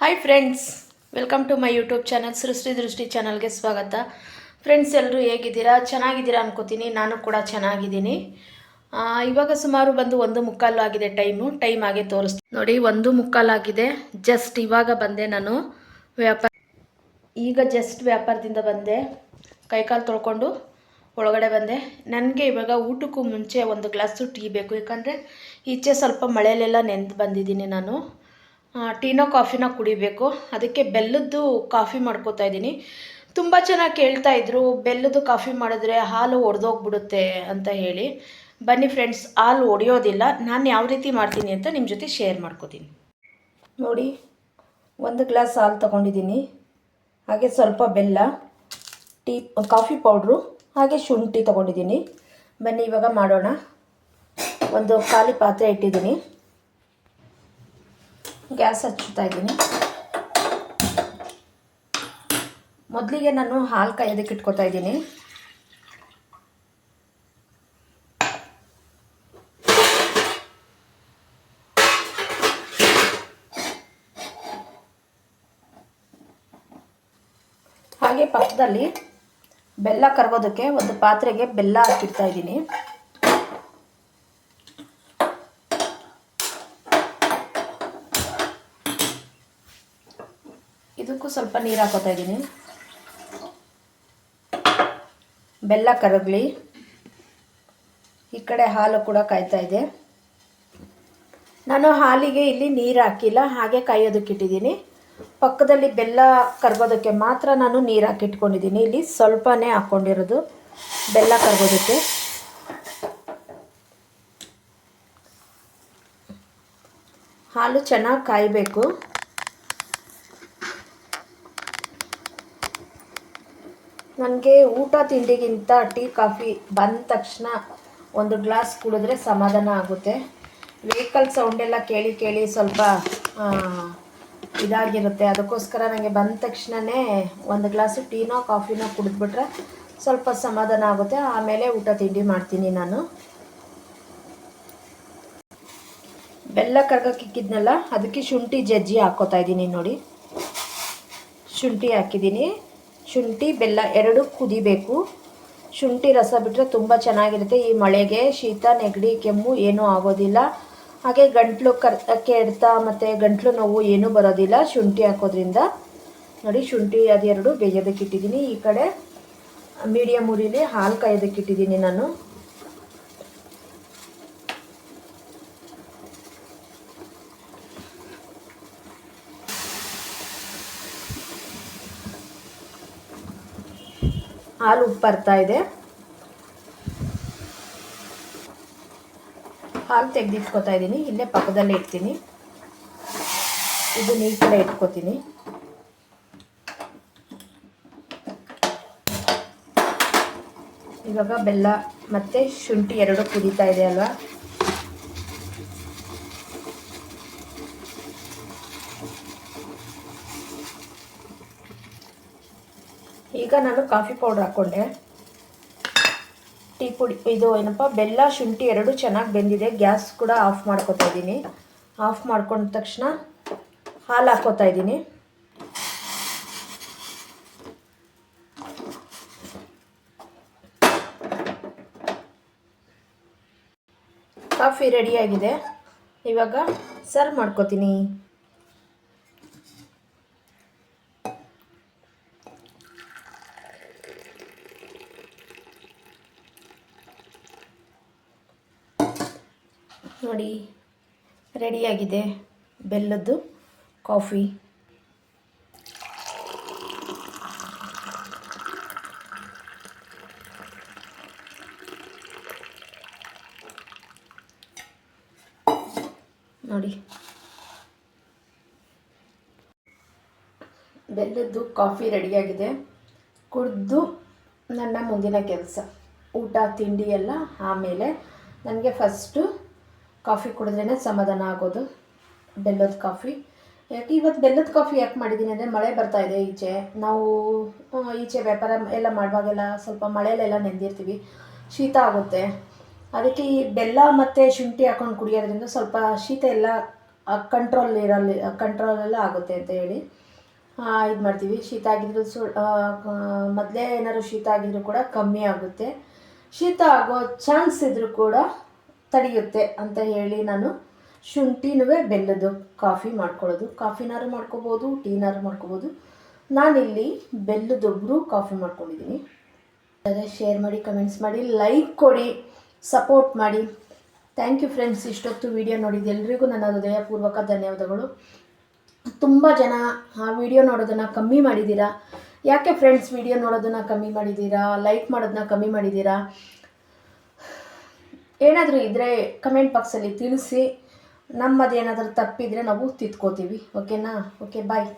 Hi friends welcome to my YouTube channel Srushti Drushti ಚಾನಲ್ಗೆ ಸ್ವಾಗತ. Friends ಎಲ್ಲರೂ ಹೇಗಿದ್ದೀರಾ? ಚೆನ್ನಾಗಿದ್ದೀರಾ ಅನ್ಕೋತೀನಿ. ನಾನು ಕೂಡ ಚೆನ್ನಾಗಿದ್ದೀನಿ. ಇವಾಗ ಸುಮಾರು ಬಂದು ಒಂದು ಮುಕ್ಕಾಲು ಆಗಿದೆ ಟೈಮು. ಟೈಮ್ ಆಗಿ ತೋರಿಸ್ತೀನಿ. ನೋಡಿ, ಒಂದು ಮುಕ್ಕಾಲು ಆಗಿದೆ. ಜಸ್ಟ್ ಇವಾಗ ಬಂದೆ ನಾನು ವ್ಯಾಪಾರ ಈಗ ಜಸ್ಟ್ ವ್ಯಾಪಾರದಿಂದ ಬಂದೆ. ಕೈಕಾಲು ತೊಳ್ಕೊಂಡು ಒಳಗಡೆ ಬಂದೆ. ನನಗೆ ಇವಾಗ ಊಟಕ್ಕೂ ಮುಂಚೆ ಒಂದು ಗ್ಲಾಸು ಟೀ ಬೇಕು. ಯಾಕಂದರೆ ಈಚೆ ಸ್ವಲ್ಪ ಮಳೆಯಲ್ಲೆಲ್ಲ ನೆನೆದು ಬಂದಿದ್ದೀನಿ ನಾನು. ಟೀನೋ ಕಾಫಿನ ಕುಡಿಬೇಕು. ಅದಕ್ಕೆ ಬೆಲ್ಲದ್ದು ಕಾಫಿ ಮಾಡ್ಕೋತಾ ಇದ್ದೀನಿ. ತುಂಬ ಚೆನ್ನಾಗಿ ಕೇಳ್ತಾ ಇದ್ರು, ಬೆಲ್ಲದ್ದು ಕಾಫಿ ಮಾಡಿದ್ರೆ ಹಾಲು ಒಡೆದೋಗ್ಬಿಡುತ್ತೆ ಅಂತ ಹೇಳಿ. ಬನ್ನಿ ಫ್ರೆಂಡ್ಸ್, ಹಾಲು ಒಡೆಯೋದಿಲ್ಲ. ನಾನು ಯಾವ ರೀತಿ ಮಾಡ್ತೀನಿ ಅಂತ ನಿಮ್ಮ ಜೊತೆ ಶೇರ್ ಮಾಡ್ಕೋತೀನಿ. ನೋಡಿ, ಒಂದು ಗ್ಲಾಸ್ ಹಾಲು ತೊಗೊಂಡಿದ್ದೀನಿ. ಹಾಗೆ ಸ್ವಲ್ಪ ಬೆಲ್ಲ, ಟೀ, ಕಾಫಿ ಪೌಡ್ರು, ಹಾಗೆ ಶುಂಠಿ ತೊಗೊಂಡಿದ್ದೀನಿ. ಬನ್ನಿ, ಇವಾಗ ಮಾಡೋಣ. ಒಂದು ಖಾಲಿ ಪಾತ್ರೆ ಇಟ್ಟಿದ್ದೀನಿ. ಗ್ಯಾಸ್ ಹಚ್ಚುತ್ತಾ ಇದ್ದೀನಿ. ಮೊದಲಿಗೆ ನಾನು ಹಾಲು ಕಾಯೋದಕ್ಕೆ ಇಟ್ಕೊತಾ ಇದ್ದೀನಿ. ಹಾಗೆ ಪಕ್ಕದಲ್ಲಿ ಬೆಲ್ಲ ಕರಗೋದಕ್ಕೆ ಒಂದು ಪಾತ್ರೆಗೆ ಬೆಲ್ಲ ಹಾಕಿಡ್ತಾ ಇದ್ದೀನಿ. ಇದಕ್ಕೂ ಸ್ವಲ್ಪ ನೀರು ಹಾಕೋತಾ ಇದ್ದೀನಿ. ಬೆಲ್ಲ ಕರಗಲಿ. ಈ ಕಡೆ ಹಾಲು ಕೂಡ ಕಾಯ್ತಾ ಇದೆ. ನಾನು ಹಾಲಿಗೆ ಇಲ್ಲಿ ನೀರು ಹಾಕಿಲ್ಲ, ಹಾಗೆ ಕಾಯೋದಕ್ಕೆ ಇಟ್ಟಿದ್ದೀನಿ. ಪಕ್ಕದಲ್ಲಿ ಬೆಲ್ಲ ಕರಗೋದಕ್ಕೆ ಮಾತ್ರ ನಾನು ನೀರು ಹಾಕಿಟ್ಕೊಂಡಿದ್ದೀನಿ ಇಲ್ಲಿ ಸ್ವಲ್ಪನೇ ಹಾಕ್ಕೊಂಡಿರೋದು ಬೆಲ್ಲ ಕರಗೋದಕ್ಕೆ. ಹಾಲು ಚೆನ್ನಾಗಿ ಕಾಯಬೇಕು. ನನಗೆ ಊಟ ತಿಂಡಿಗಿಂತ ಟೀ, ಕಾಫಿ ಬಂದ ತಕ್ಷಣ ಒಂದು ಗ್ಲಾಸ್ ಕುಡಿದ್ರೆ ಸಮಾಧಾನ ಆಗುತ್ತೆ. ವೆಹಿಕಲ್ ಸೌಂಡೆಲ್ಲ ಕೇಳಿ ಕೇಳಿ ಸ್ವಲ್ಪ ಇದಾಗಿರುತ್ತೆ. ಅದಕ್ಕೋಸ್ಕರ ನನಗೆ ಬಂದ ತಕ್ಷಣವೇ ಒಂದು ಗ್ಲಾಸು ಟೀನೋ, ಕಾಫಿನೋ ಕುಡಿದ್ಬಿಟ್ರೆ ಸ್ವಲ್ಪ ಸಮಾಧಾನ ಆಗುತ್ತೆ. ಆಮೇಲೆ ಊಟ ತಿಂಡಿ ಮಾಡ್ತೀನಿ ನಾನು. ಬೆಲ್ಲ ಕರ್ಗಕ್ಕಿಕ್ಕಿದ್ನಲ್ಲ, ಅದಕ್ಕೆ ಶುಂಠಿ ಜಜ್ಜಿ ಹಾಕೋತಾ ಇದ್ದೀನಿ ನೋಡಿ. ಶುಂಠಿ ಹಾಕಿದ್ದೀನಿ. ಶುಂಠಿ, ಬೆಲ್ಲ ಎರಡು ಕುದಿಬೇಕು. ಶುಂಠಿ ರಸ ಬಿಟ್ಟರೆ ತುಂಬ ಚೆನ್ನಾಗಿರುತ್ತೆ. ಈ ಮಳೆಗೆ ಶೀತ, ನೆಗಡಿ, ಕೆಮ್ಮು ಏನೂ ಆಗೋದಿಲ್ಲ. ಹಾಗೆ ಗಂಟ್ಲು ಕರ್ ಕೆಡ್ತ ಮತ್ತು ಗಂಟ್ಲು ನೋವು ಏನೂ ಬರೋದಿಲ್ಲ ಶುಂಠಿ ಹಾಕೋದ್ರಿಂದ. ನೋಡಿ, ಶುಂಠಿ ಅದೆರಡು ಬೇಯೋದಕ್ಕಿಟ್ಟಿದ್ದೀನಿ ಈ ಕಡೆ ಮೀಡಿಯಮ್ ಉರಿಲಿ ಹಾಲು ಕಾಯೋದಕ್ಕಿಟ್ಟಿದ್ದೀನಿ ನಾನು. ಹಾಲು ಉಪ್ಪು ಬರ್ತಾ ಇದೆ. ಹಾಲು ತೆಗೆದಿಟ್ಕೋತಾ ಇದ್ದೀನಿ ಇಲ್ಲೇ ಪಕ್ಕದಲ್ಲೇ ಇಡ್ತೀನಿ. ಇದನ್ನ ಈ ಕಡೆ ಇಟ್ಕೋತೀನಿ. ಇವಾಗ ಬೆಲ್ಲ ಮತ್ತು ಶುಂಠಿ ಎರಡು ಕುದೀತಾ ಇದೆ ಅಲ್ವಾ? ಈಗ ನಾನು ಕಾಫಿ ಪೌಡ್ರ್ ಹಾಕ್ಕೊಂಡೆ. ಟೀ ಪುಡಿ, ಇದು ಏನಪ್ಪ, ಬೆಲ್ಲ, ಶುಂಠಿ ಎರಡು ಚೆನ್ನಾಗಿ ಬೆಂದಿದೆ. ಗ್ಯಾಸ್ ಕೂಡ ಆಫ್ ಮಾಡ್ಕೊತಾ ಇದ್ದೀನಿ. ಆಫ್ ಮಾಡ್ಕೊಂಡ ತಕ್ಷಣ ಹಾಲು ಹಾಕ್ಕೋತಾ ಇದ್ದೀನಿ. ಕಾಫಿ ರೆಡಿಯಾಗಿದೆ ಇವಾಗ ಸರ್ವ್ ಮಾಡ್ಕೋತೀನಿ. ನೋಡಿ, ರೆಡಿಯಾಗಿದೆ ಬೆಲ್ಲದ್ದು ಕಾಫಿ. ನೋಡಿ, ಬೆಲ್ಲದ್ದು ಕಾಫಿ ರೆಡಿಯಾಗಿದೆ. ಕುಡಿದು ನನ್ನ ಮುಂದಿನ ಕೆಲಸ. ಊಟ, ತಿಂಡಿ ಎಲ್ಲ ಆಮೇಲೆ ನನಗೆ ಫಸ್ಟು ಕಾಫಿ ಕುಡಿದ್ರೇ ಸಮಾಧಾನ ಆಗೋದು, ಬೆಲ್ಲದ ಕಾಫಿ. ಯಾಕೆ ಇವತ್ತು ಬೆಲ್ಲದ ಕಾಫಿ ಯಾಕೆ ಮಾಡಿದ್ದೀನಿ ಅಂದರೆ ಮಳೆ ಬರ್ತಾ ಇದೆ ಈಚೆ. ನಾವು ಈಚೆ ವ್ಯಾಪಾರ ಎಲ್ಲ ಮಾಡುವಾಗೆಲ್ಲ ಸ್ವಲ್ಪ ಮಳೆಯಲ್ಲೆಲ್ಲ ನೆಂದಿರ್ತೀವಿ. ಶೀತ ಆಗುತ್ತೆ. ಅದಕ್ಕೆ ಈ ಬೆಲ್ಲ ಮತ್ತು ಶುಂಠಿ ಹಾಕೊಂಡು ಕುಡಿಯೋದ್ರಿಂದ ಸ್ವಲ್ಪ ಶೀತ ಎಲ್ಲ ಕಂಟ್ರೋಲ್ ಇರಲಿ ಕಂಟ್ರೋಲೆಲ್ಲ ಆಗುತ್ತೆ ಅಂತ ಹೇಳಿ ಇದು ಮಾಡ್ತೀವಿ. ಶೀತ ಆಗಿದ್ರು ಸು ಮೊದಲೇ ಏನಾದ್ರು ಶೀತ ಆಗಿದ್ರು ಕೂಡ ಕಮ್ಮಿ ಆಗುತ್ತೆ. ಶೀತ ಆಗೋ ಚಾನ್ಸ್ ಇದ್ದರೂ ಕೂಡ ತಡೆಯುತ್ತೆ ಅಂತ ಹೇಳಿ ನಾನು ಶುಂಠಿನೂ ಬೆಲ್ಲದ್ದು ಕಾಫಿ ಮಾಡ್ಕೊಳ್ಳೋದು. ಕಾಫಿನಾರು ಮಾಡ್ಕೋಬೋದು ಟೀನಾರು ಮಾಡ್ಕೋಬೋದು. ನಾನಿಲ್ಲಿ ಬೆಲ್ಲದೊಬ್ಬರು ಬ್ರೂ ಕಾಫಿ ಮಾಡ್ಕೊಂಡಿದ್ದೀನಿ. ಅದೇ ಶೇರ್ ಮಾಡಿ ಕಮೆಂಟ್ಸ್ ಮಾಡಿ ಲೈಕ್ ಕೊಡಿ ಸಪೋರ್ಟ್ ಮಾಡಿ. ಥ್ಯಾಂಕ್ ಯು ಫ್ರೆಂಡ್ಸ್ ಇಷ್ಟೊತ್ತು ವಿಡಿಯೋ ನೋಡಿದ್ದು ಎಲ್ರಿಗೂ ನನ್ನ ಹೃದಯಪೂರ್ವಕ ಧನ್ಯವಾದಗಳು. ತುಂಬ ಜನ ಆ ವಿಡಿಯೋ ನೋಡೋದನ್ನು ಕಮ್ಮಿ ಮಾಡಿದ್ದೀರಾ? ಯಾಕೆ ಫ್ರೆಂಡ್ಸ್ ವಿಡಿಯೋ ನೋಡೋದನ್ನು ಕಮ್ಮಿ ಮಾಡಿದ್ದೀರಾ? ಲೈಕ್ ಮಾಡೋದನ್ನ ಕಮ್ಮಿ ಮಾಡಿದ್ದೀರಾ? ಏನಾದರೂ ಇದ್ದರೆ ಕಮೆಂಟ್ ಬಾಕ್ಸಲ್ಲಿ ತಿಳಿಸಿ ನಮ್ಮದೇನಾದರೂ ತಪ್ಪಿದರೆ ನಾವು ತಿದ್ಕೋತೀವಿ. ಓಕೆನಾ ಓಕೆ ಬಾಯ್